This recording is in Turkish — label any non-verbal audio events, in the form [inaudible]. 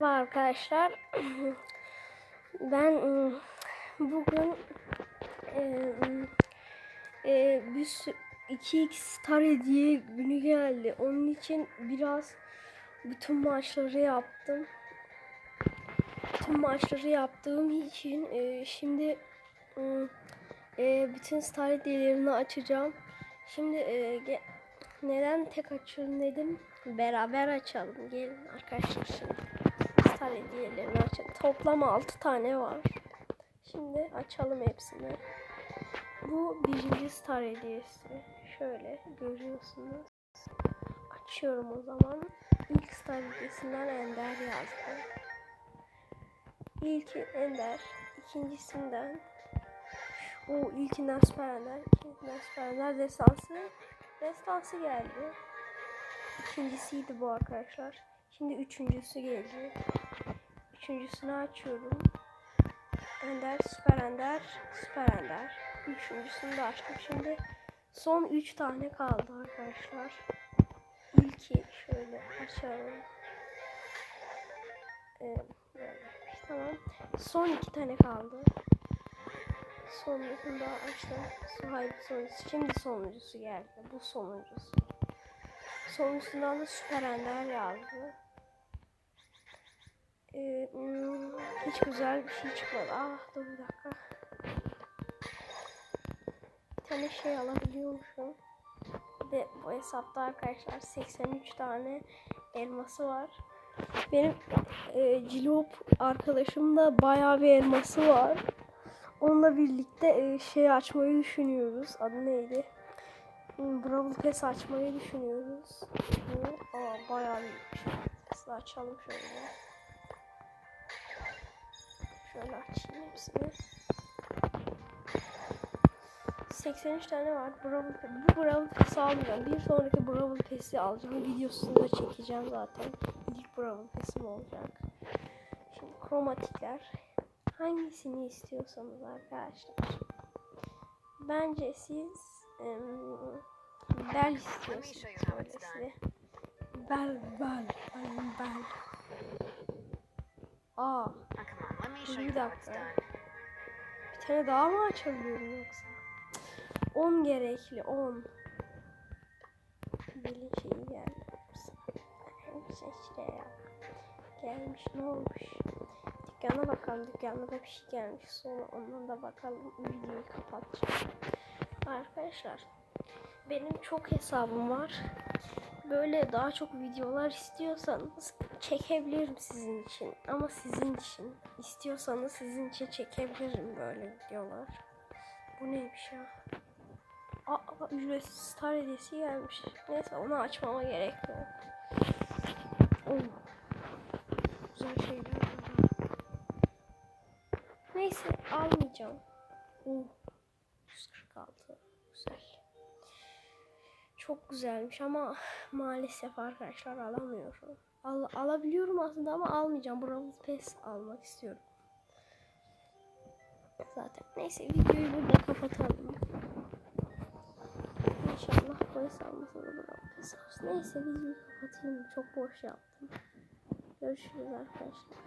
Merhaba arkadaşlar. [clears throat] Ben ım, bugün ım, e, bir sü- 2x star hediye günü geldi. Onun için biraz bütün maçları yaptım. Bütün maçları yaptığım için e, şimdi e, bütün star hediyelerini açacağım. Şimdi e, neden tek açıyorum dedim. Beraber açalım. Gelin arkadaşlar şimdi star hediyelerini açalım. Toplam 6 tane var. Şimdi açalım hepsini. Bu birinci star hediyesi. Şöyle görüyorsunuz. Açıyorum o zaman. İlk star hediyesinden Ender yazdı. İlki Ender. ikincisinden o ilkinden Süper Ender. ikincinden Süper Ender destansı. Destansı geldi. İkincisiydi bu arkadaşlar. Şimdi üçüncüsü geliyor. Üçüncüsünü açıyorum. Ender, Süper Ender, Süper Ender. Üçüncüsünü de açtım. Şimdi son üç tane kaldı arkadaşlar. İlki şöyle açalım. Ee, böyle. Tamam. Son iki tane kaldı. Sonuncusunu da açtım. Hayır sonuncusu. Şimdi sonuncusu geldi. Bu sonuncusu. Sonuncusundan da Süper Ender yazdı. Ee, hmm, hiç güzel bir şey çıkmadı. Ah dur bir dakika. Bir tane şey alabiliyormuşum. Bir de bu hesapta arkadaşlar 83 tane elması var. Benim e, Cilop arkadaşımda bayağı bir elması var. Onunla birlikte e, şey açmayı düşünüyoruz. Adı neydi? Hmm, Brawl Pass açmayı düşünüyoruz. Aa, bayağı büyük. Mesela açalım şöyle. Şöyle açayım hepsini. 83 tane var. Brawl. Bu Brawl Pass'i almayacağım. Bir sonraki Brawl Pass'i alacağım. Videosunu da çekeceğim zaten. İlk Brawl Pass'im olacak. Şimdi kromatikler. Hangisini istiyorsanız arkadaşlar. Bence siz em, bel istiyorsunuz böylesi. Bel, bel, bel, bel. Aa, Bir dakika. bir tane daha mı açabiliyorum yoksa? 10 gerekli, 10. Belin şeyi geldi. Şey şuraya. Gelmiş, ne olmuş? Dükkana bakalım, dükkanda da bir şey gelmiş. Sonra ondan da bakalım, videoyu kapatacağım. Arkadaşlar, benim çok hesabım var. Böyle daha çok videolar istiyorsanız çekebilirim sizin için. Ama sizin için. istiyorsanız sizin için çekebilirim böyle videolar. Bu neymiş ya? Aa, ücretsiz star hediyesi gelmiş. Neyse onu açmama gerek yok. Güzel şeyler. Neyse almayacağım. Oh. 146. Güzel. Çok güzelmiş ama [sighs] maalesef arkadaşlar alamıyorum. Al, alabiliyorum aslında ama almayacağım. Brawl Pass almak istiyorum. Zaten neyse videoyu burada kapatalım. İnşallah polis almasın da Brawl Pass alsın. Neyse videoyu kapatayım. Çok boş yaptım. Görüşürüz arkadaşlar.